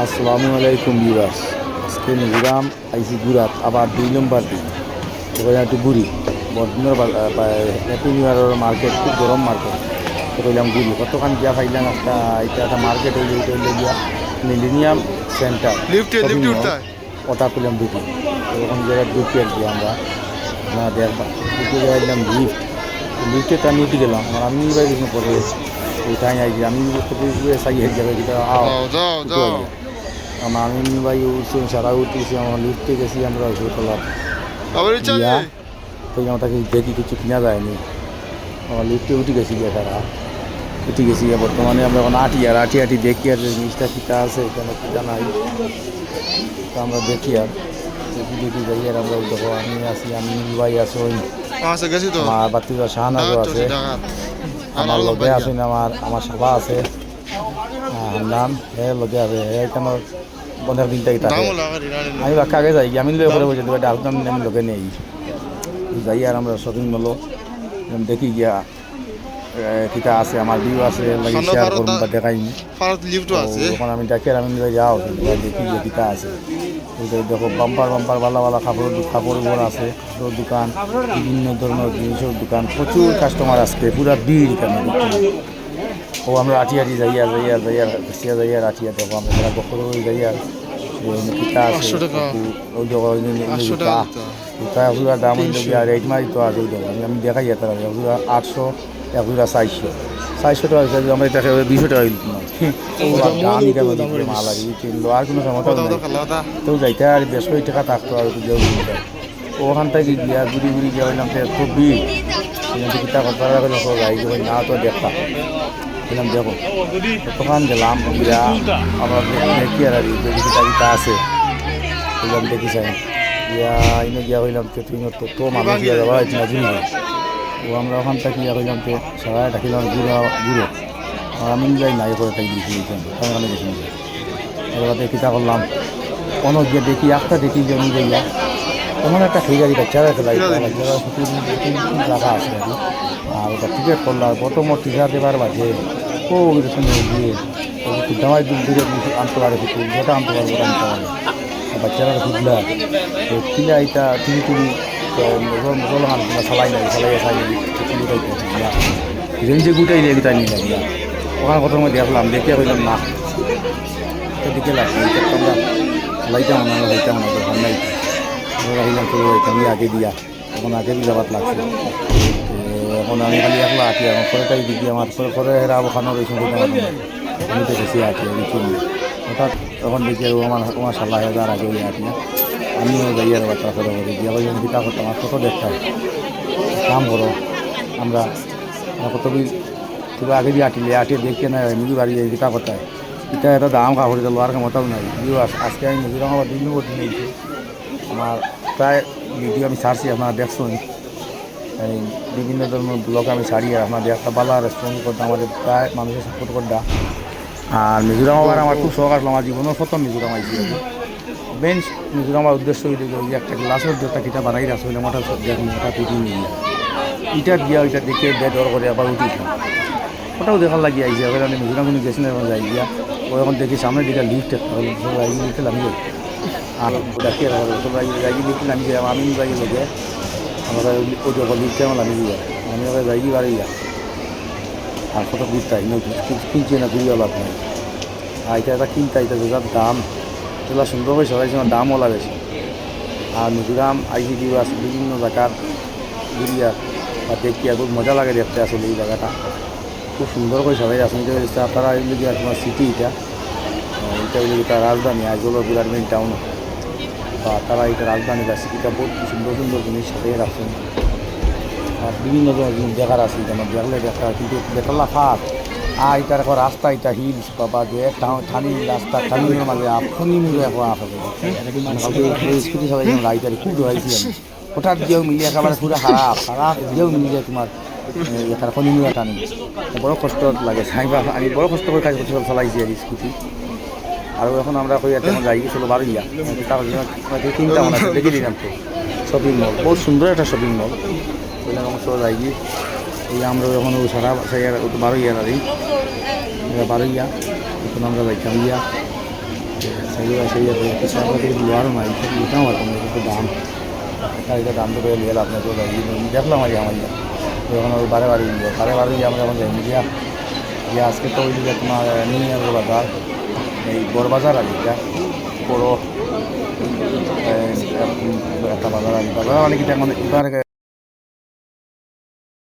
আসসালামু আলাইকুম বিরাস আজকে মিজোরাম আইসি গুরাত আবার দুই নম্বর দিন। ওখানে একটু ঘুরি। হ্যাপি নিউ ইয়ারের মার্কেট খুব গরম মার্কেট তো কইলাম ঘুরি। কতখান গিয়া পাইলাম একটা এটা একটা মার্কেট হইলে এটা হইলে গিয়া মিলেনিয়াম সেন্টার ওটা করলাম ঢুকি ওখানে জায়গায় ঢুকি আর কি আমরা। না দেখবা ঢুকে যাইলাম লিফট লিফটে তো আমি উঠে গেলাম। আর আমি এবার কিছু পরে উঠাই আইছি আমি সাই হেড যাবে যেটা আও আমি ভাই উঠছি সারা উঠেছি আমার লিফটে গেছি আমরা হোটেলার তো আমার তাকে দেখি কিছু কিনা যায়নি। আমার লিফটে উঠে গেছি গিয়ে তারা। উঠে গেছি গিয়ে বর্তমানে আমরা এখন আটি আর আটি আটি দেখি আর জিনিসটা কিতা আছে এখানে কিতা নাই। তো আমরা দেখি আর দেখি দেখি যাই আর আমরা দেখো আমি আছি আমি ভাই আছো তো। আমার বাতিজা শাহানাজও ডাকাত আছে। আর আমার লগে। আছেন আমার আমার সভা আছে। হান্নান হে লগে আছে। হে এখানে পনেরো দিন থেকে আমি বাক্কা আগে যাই আমি লোক করে বসে দেবো ডাল দাম আমি লোকে নেই। যাই আর আমরা শপিং মলো দেখি গিয়া কিতা আছে আমার ভিউ আছে লাগি শেয়ার করুন বা দেখাইনি আছে। তখন আমি ডাকি আর আমি যাও দেখি গিয়ে কিতা আছে। দেখো বাম্পার বাম্পার ভালো ভালো কাপড়ের দু- কাপড় উপর আছে কাপড়ের দোকান বিভিন্ন ধরনের জিনিসের দোকান প্রচুর কাস্টমার আসছে পুরা ভিড় এখানে ও আমরা আটি আটি যাই আর যাই আর যাই আর বসিয়া যাই আর আটি আর দেখো আমরা যারা বকর হয়ে যাই আর। কিতা আছে জুতা দিতে একজোড়া দাম গিয়া রেট মারি তো আছে আমি দেখাই আর তারা একজোড়া আটশো একজোড়া চারশো। চারশো টাকা হিসাবে আমরা এটা দুশো টাকা হইল দাম দিতে মাল আর কিনলো আর কোনো কথা তো যাইতে আর দেড়শো টাকা থাকতো আর ওখান থেকে গিয়া ঘুরি ঘুরি গিয়া হইলাম তো খুব ভিড়। কিন্তু কিতা কথা না তো দেখা বললাম দেখো। তখন গেলাম গিয়া আমরা দেখি আর কি যদি কিতা কিতা আছে। বললাম দেখি চাই গিয়া এনে গিয়া হইলাম তো তুমি তো তো মানুষ গিয়া যাবা এটা জুড়ি ও আমরা ওখান থেকে গিয়া হইলাম তো সবাই ডাকিলাম ঘুরো ঘুরো আর আমি যাই নাই করে তাই দিয়েছি ওখানে গেছি এবার কিতা করলাম কোনো গিয়ে দেখি একটা দেখি যে আমি যাইয়া এমন একটা আছে বাচ্চারা খেলাই রাখা আছে আর ওটা টিকিট করলাম, প্রথম টিকা দেবার বাজে ওদের সঙ্গে গিয়ে দামাই দূর দূরে আনতে পারে কিছু যেটা আনতে পারব ওটা আনতে পারে বাচ্চারা খুঁজলা তো কিলা এটা টিভি টিভি মুসল আনতে চালাই নাই চালাই চাই টিভি যে যে গুটাই দিয়ে গুটাই নিয়ে গিয়া ওখানে প্রথমে দেখলাম দেখে হইলাম না এদিকে লাগবে আমরা লাইটাম না লাইটাম না দোকান নাই তো আমি আগে দিয়া তখন আগে দিয়ে যাবার লাগছে এখন আমি খালি একলা আছি আমার পরেটাই দিদি আমার পরে পরে এরা ওখানে রয়েছে আমি তো বেশি আছি আমি কিনি হঠাৎ তখন দেখি ও আমার আমার সাল্লাহ হাজার আগে হয়ে আছি আমিও যাই আর বাচ্চা করে বলি দিয়া। ওই গীতা করতাম আর কত দেখতাম কাম করো আমরা আমরা কত বি কিবা আগে দিয়ে আটিলে আটিয়ে দেখে না নিজে বাড়ি যাই গীতা করতে এটা এটা দাম কাপড় দিল আর ক্ষমতাও নাই। আজকে আমি মিজোরাম আবার দিন আমার প্রায় ভিডিও আমি ছাড়ছি আপনারা দেখছেন এই বিভিন্ন ধরনের ব্লগ আমি ছাড়ি আর আপনার একটা বালা রেস্পন্স করতাম আমাদের প্রায় মানুষের সাপোর্ট করতাম আর মিজোরাম আবার আমার খুব শখ আসলো, আমার জীবনের প্রথম মিজোরাম আমি। মেন মিজোরাম আমার উদ্দেশ্য হইলে যে একটা গ্লাসের যে একটা কিতা বানাই রাখছে হইলে আমার দেখুন ওটা পিটি নিয়ে। ইটা দিয়া ওইটা দেখে বেড অর করে আবার উঠিলাম ওটাও দেখার লাগি আইসি এবার আমি মিজোরাম কোনো গেছি না যাই গিয়া, ও এখন দেখি সামনে দিকে লিফট লিফটে নামি যাই আর ডাকে যাই লিফটে নামি যাই আমি যাই লোকে আমরা ওই যখন লিফটে আমার যাই আমি ওখানে যাই বাড়ি যা আর কত বুঝতাই না কিনছে না, ঘুরিয়ে লাভ নাই। আর এটা কিনতে এটা যেটার দাম, এগুলো সুন্দর করে সবাই সময় দামও লাগেছে আর মিজোরাম আইসি দিও আছে, বিভিন্ন জায়গার ঘুরিয়া বা দেখিয়া খুব মজা লাগে দেখতে আসলে এই জায়গাটা। খুব সুন্দর করে সবাই এটা আপনারা এগুলো কি তোমার সিটি এটা এটা হইলে এটা রাজধানী, আইজল বিরাট মেন টাউন বা তারা এটা রাজধানী বা সিটিটা বহুত সুন্দর সুন্দর জিনিস সাজিয়ে রাখছেন আর বিভিন্ন ধরনের দেখার আছে, যেমন দেখলে দেখা কিন্তু দেখলা ফাঁক আর এটার এখন রাস্তা, এটা হিলস বা যে ঠানি রাস্তা ঠানির মাঝে আপনি মিলে এখন আসবে স্কুটি সবাই খুব ধরাইছি আমি। হঠাৎ গিয়েও মিলিয়ে একেবারে পুরো খারাপ খারাপ গিয়েও মিলিয়ে তোমার এটার খনি মিলে টানি। বড় কষ্ট লাগে। আমি বড় কষ্ট করে কাজ করতে চালাইছি আর স্কুটি। আর এখন আমরা কই এখন যাই গেছিল বারুইয়া। তিনটা মনে দেখে দিলাম তো শপিং মল খুব সুন্দর একটা শপিং মল এরকম সব যাই গিয়ে এই আমরা এখন সারা বারুইয়া আর বারুইয়া এখন আমরা যাইতাম ইয়া সেই কিছু আর কোনো একটু দাম। এটা দাম তো পেয়ে আপনাকে দেখলাম আর আমার ইয়া এখন বারে বারে গিয়ে বারে বারে গিয়ে আমরা এখন যাই গিয়া আজকে তো ওই তোমার নিয়ে আসব বাজার এই বড়বাজার আর এটা। বড় একটা বাজার আর বাজার মানে কি এখন এবার